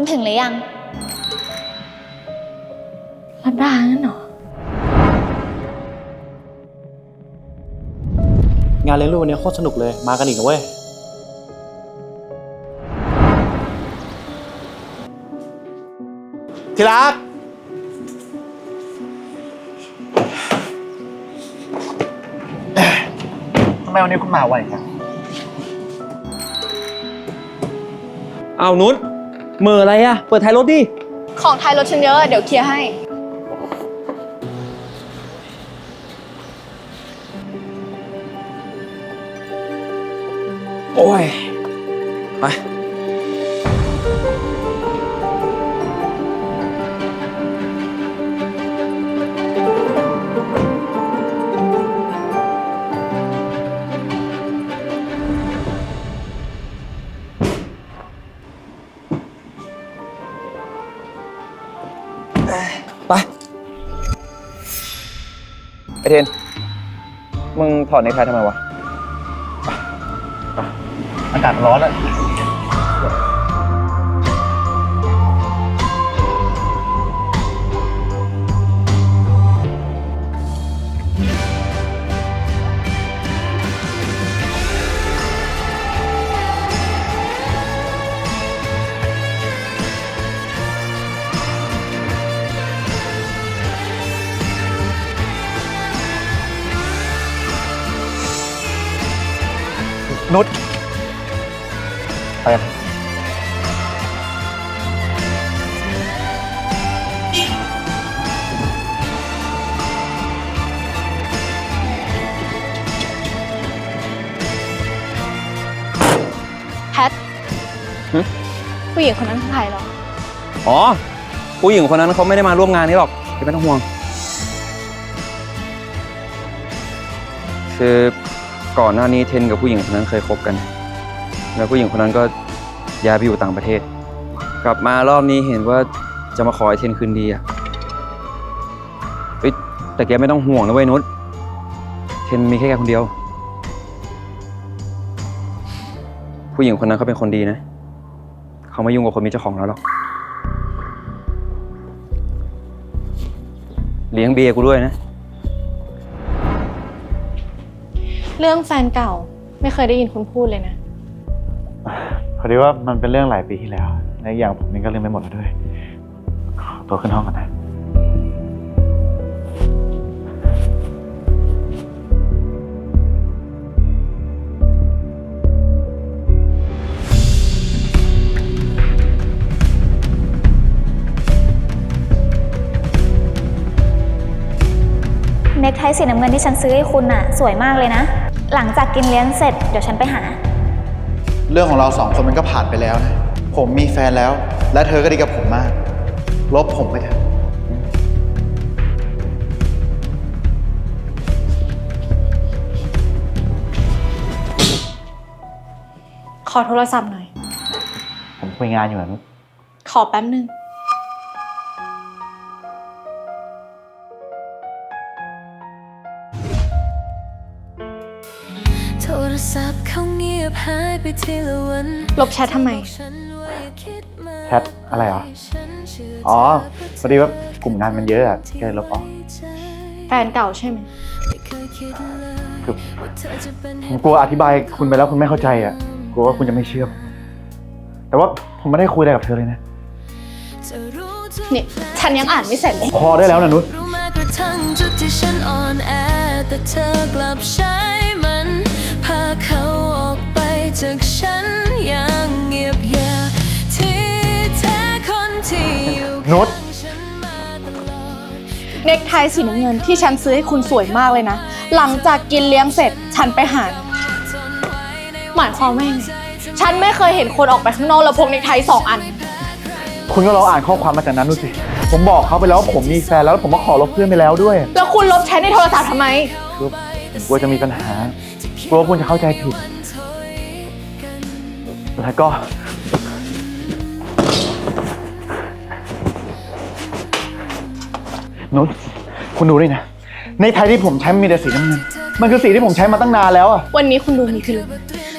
คุณถึงหรือยัง รัดดางั้นเหรอ งานเลี้ยงลูกวันนี้โคตรสนุกเลย มากันอีกนะเว้ย ที่รัก ทำไมวันนี้คุณมาไวจัง เอานุช เมื่ออะไรอะเปิดท้ายรถดิ ของท้ายรถฉันเยอะเดี๋ยวเคลียร์ให้ โอ้ย ไป เทน มึงถอดในคลายทำไมวะ อากาศร้อนแล้ว นุชไปกันแพทหึ ผู้หญิงคนนั้นคือใครเหรอ อ๋อ ผู้หญิงคนนั้นเขาไม่ได้มาร่วมงานนี้หรอกไม่ต้องห่วง คือ ก่อนหน้านี้เทนกับผู้หญิงคนนั้นเคยคบกัน แล้วผู้หญิงคนนั้นก็ย้ายไปอยู่ต่างประเทศ กลับมารอบนี้เห็นว่าจะมาขอให้เทนคืนดีอะเฮ้ยแต่แกไม่ต้องห่วงนะเว้ยนุชเทนมีแค่แกคนเดียว ผู้หญิงคนนั้นเขาเป็นคนดีนะ เขาไม่ยุ่งกับคนมีเจ้าของแล้วหรอก เลี้ยงเบียร์กูด้วยนะ เรื่องแฟนเก่าไม่เคยได้ยินคุณพูดเลยนะ พอดีว่ามันเป็นเรื่องหลายปีที่แล้ว และอีกอย่างผมเองก็ลืมไปหมดแล้วด้วย ขอตัวขึ้นห้องก่อนนะ เน็กไทสีน้ำเงินที่ฉันซื้อให้คุณน่ะ สวยมากเลยนะ หลังจากกินเลี้ยงเสร็จเดี๋ยวฉันไปหา เรื่องของเราสองคนมันก็ผ่านไปแล้วนะ ผมมีแฟนแล้ว และเธอก็ดีกับผมมาก ลบผมไปเถอะ ขอโทรศัพท์หน่อย ผมคุยงานอยู่นะนุชขอแป๊บนึง ศัพท์เขาเงียบหายไปทีละวันลบแชททำไม แชทอะไรเหรอ อ๋อพอดีว่ากลุ่มงานมันเยอะอะแกเลยลบออก แฟนเก่าใช่ไหมคือผมกลัวอธิบายคุณไปแล้วคุณไม่เข้าใจอะกลัวว่าคุณจะไม่เชื่อผมแต่ว่าผมไม่ได้คุยอะไรกับเธอเลยนะ นี่ฉันยังอ่านไม่เสร็จเลยพอได้แล้วนะนุช รู้แม้กระทั่งจุดที่ฉันอ่อนแอแต่เธอกลับใช้มันพา เขาออกไปจากฉันอย่างเงียบยาที่แท้คนที่อยู่นุชข้างฉันมาตลอด เน็กไทสีน้ำเงินที่ฉันซื้อให้คุณสวยมากเลยนะ หลังจากกินเลี้ยงเสร็จฉันไปหา หมายความว่ายังไงฉันไม่เคยเห็นคนออกไปข้างนอกแล้วพกเน็กไทสองอัน คุณก็ลองอ่านข้อความมาจากนั้นดูสิ ผมบอกเขาไปแล้วว่าผมมีแฟนแล้วผมก็ขอลบเพื่อนไปแล้วด้วย แล้วคุณลบแชทในโทรศัพท์ทำไม คือผม กลัวจะมีปัญหากลัวคุณจะเข้าใจผิด แล้วก็ นุชคุณดูด้วยนะ ในไทยที่ผมใช้มันมีแต่สีน้ำเงิน มันคือสีที่ผมใช้มาตั้งนานแล้วอะวันนี้คุณดูมีพิรุธ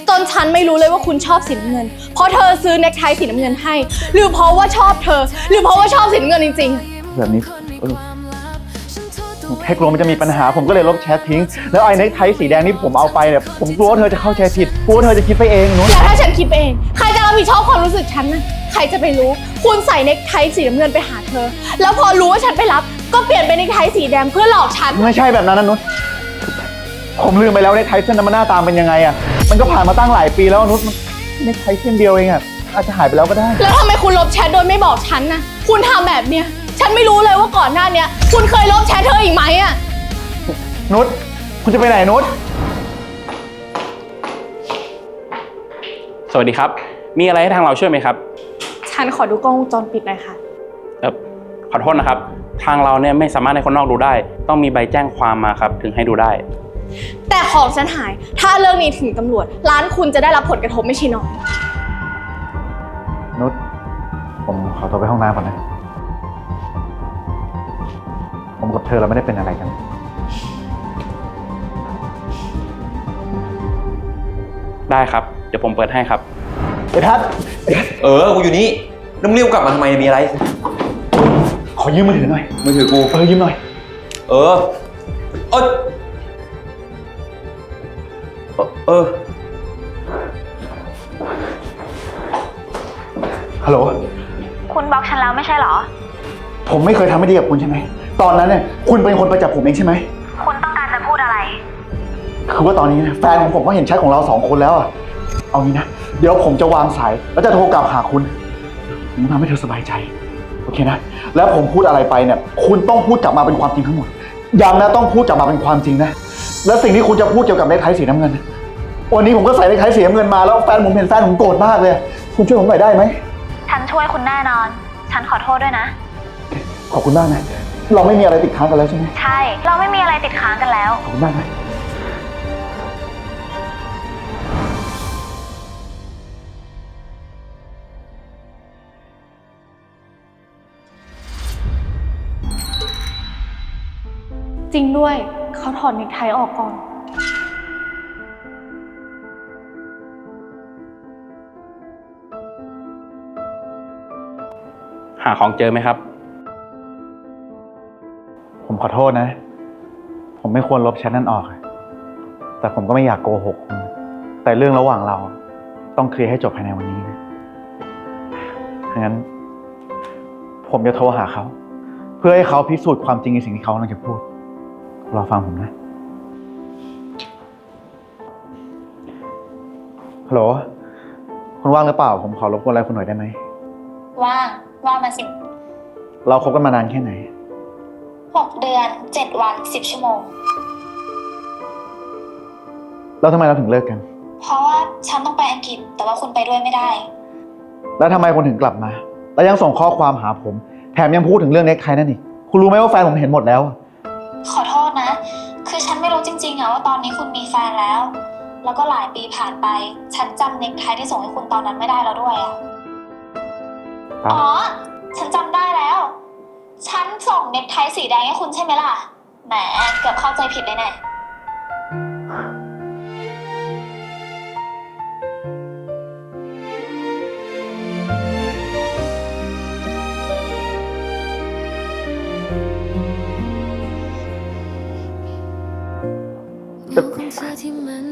จนฉันไม่รู้เลยว่าคุณชอบสีน้ำเงิน เพราะเธอซื้อเน็กไทสีน้ำเงินให้ หรือเพราะว่าชอบเธอ หรือเพราะว่าชอบสีน้ำเงินจริงๆแบบนี้เออ แค่กลัวมันจะมีปัญหาผมก็เลยลบแชททิ้ง แล้วไอ้เน็กไทสีแดงที่ผมเอาไปเนี่ยผมกลัวว่าเธอจะเข้าใจผิดกลัวว่าเธอจะคิดไปเองนุ้นแล้วถ้าฉันคิดไปเอง ใครจะรับผิดชอบความรู้สึกฉันนะใครจะไปรู้ คุณใส่เน็กไทสีน้ำเงินไปหาเธอ แล้วพอรู้ว่าฉันไปรับ ก็เปลี่ยนเป็นเน็กไทสีแดงเพื่อหลอกฉัน ไม่ใช่แบบนั้นนะนุ้นผมลืมไปแล้วเน็กไทเส้นนั้นมันหน้าตามเป็นยังไงอะมันก็ผ่านมาตั้งหลายปีแล้วนุ้นเน็กไทเส้นเดียวเองอะอาจจะหายไปแล้วก็ได้ แล้วทำไมคุณลบแชทโดยไม่บอกฉันนะคุณทำแบบเนี้ย ฉันไม่รู้เลยว่าก่อนหน้าเนี้ย คุณเคยลบแชทเธออีกไหมอะนุชคุณจะไปไหนนุชสวัสดีครับ มีอะไรให้ทางเราช่วยไหมครับฉันขอดูกล้องวงจรปิดหน่อยค่ะ เออขอโทษนะครับ ทางเราเนี่ยไม่สามารถให้คนนอกดูได้ ต้องมีใบแจ้งความมาครับ ถึงให้ดูได้ แต่ของฉันหาย ถ้าเรื่องนี้ถึงตำรวจ ร้านคุณจะได้รับผลกระทบไม่ใช่น้อย นุชผมขอตัวไปห้องน้ำก่อนนะ ผมกับเธอเราไม่ได้เป็นอะไรกัน ได้ครับ เดี๋ยวผมเปิดให้ครับ ไอ้ทัศน์เออ กูอยู่นี่แล้วมึงเรียกกูกลับมาทำไม มีอะไร ขอยืมมือถือหน่อย มือถือกู เออยืมหน่อย เออ เออเออ ฮัลโหล คุณบล็อกฉันแล้วไม่ใช่เหรอ ผมไม่เคยทำไม่ดีกับคุณใช่ไหม ตอนนั้นเนี่ยคุณเป็นคนไปจับผมเองใช่ไหม คุณต้องการจะพูดอะไร คือว่าตอนนี้เนี่ยแฟนของผมก็เห็นแชทของเราสองคนแล้วอะเอางี้นะ เดี๋ยวผมจะวางสายแล้วจะโทรกลับหาคุณ ผมทำให้เธอสบายใจ โอเคนะ แล้วผมพูดอะไรไปเนี่ย คุณต้องพูดกลับมาเป็นความจริงทั้งหมด ย้ำนะต้องพูดกลับมาเป็นความจริงนะ แล้วสิ่งที่คุณจะพูดเกี่ยวกับเนคไทสีน้ำเงินวันนี้ผมก็ใส่เนคไทสีน้ำเงินมาแล้วแฟนผมเห็นแฟนผมโกรธมากเลย คุณช่วยผมหน่อยได้ไหม ฉันช่วยคุณแน่นอน ฉันขอโทษด้วยนะ ขอบคุณมากนะ เราไม่มีอะไรติดค้างกันแล้วใช่ไหมใช่ เราไม่มีอะไรติดค้างกันแล้ว ขอบคุณมากนะจริงด้วยเขาถอดเน็กไทออกก่อน หาของเจอไหมครับผม ขอโทษนะ ผมไม่ควรลบแชทนั้นออกอะแต่ผมก็ไม่อยากโกหกคุณแต่เรื่องระหว่างเราต้องเคลียร์ให้จบภายในวันนี้นะงั้น ผมจะโทรหาเขา เพื่อให้เขาพิสูจน์ความจริงในสิ่งที่เขากำลังจะพูด รอฟังผมนะ ฮัลโหล คุณว่างหรือเปล่า ผมขอรบกวนอะไรคุณหน่อยได้ไหม ว่าง ว่างมาสิ เราคบกันมานานแค่ไหน หกเดือนเจ็ดวันสิบชั่วโมง แล้วทำไมเราถึงเลิกกัน เพราะว่าฉันต้องไปอังกฤษ แต่ว่าคุณไปด้วยไม่ได้ แล้วทำไมคุณถึงกลับมา แล้วยังส่งข้อความหาผม แถมยังพูดถึงเรื่องเน็กไทนั่นอีก คุณรู้ไหมว่าแฟนผมเห็นหมดแล้วอะขอโทษนะ คือฉันไม่รู้จริงๆอะว่าตอนนี้คุณมีแฟนแล้ว แล้วก็หลายปีผ่านไป ฉันจำเน็กไทที่ส่งให้คุณตอนนั้นไม่ได้แล้วด้วยอะครับอ๋อ ฉันจำได้แล้ว ฉันส่งเน็กไทสีแดงให้คุณใช่ไหมล่ะ แหม เกือบเข้าใจผิดเลยแน่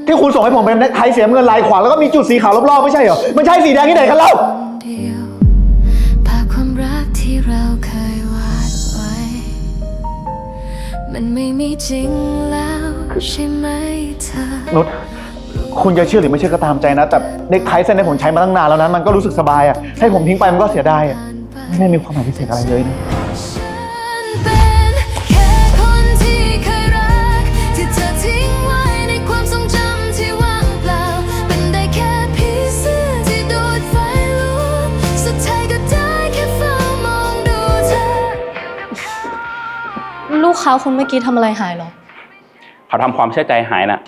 ที่คุณส่งให้ผมเป็นเน็กไทเสียเงินลายขวางแล้วก็มีจุดสีขาวรอบๆไม่ใช่เหรอ มันใช่สีแดงที่ไหนกันเล่า เดียวภาพความรักที่เราเคย มันไม่มีจริงแล้วใช่ไหมเธอนุชคุณจะเชื่อหรือไม่เชื่อก็ตามใจนะ แต่เน็กไทเส้นนี้ผมใช้มาตั้งนานแล้วนะมันก็รู้สึกสบายอะให้ผมทิ้งไปมันก็เสียดายอะไม่ได้มีความหมายพิเศษอะไรเลยนะ ค้าคนเมื่อกี้ทำอะไรหายเหรอ เขาทำความเชื่อใจหายน่ะ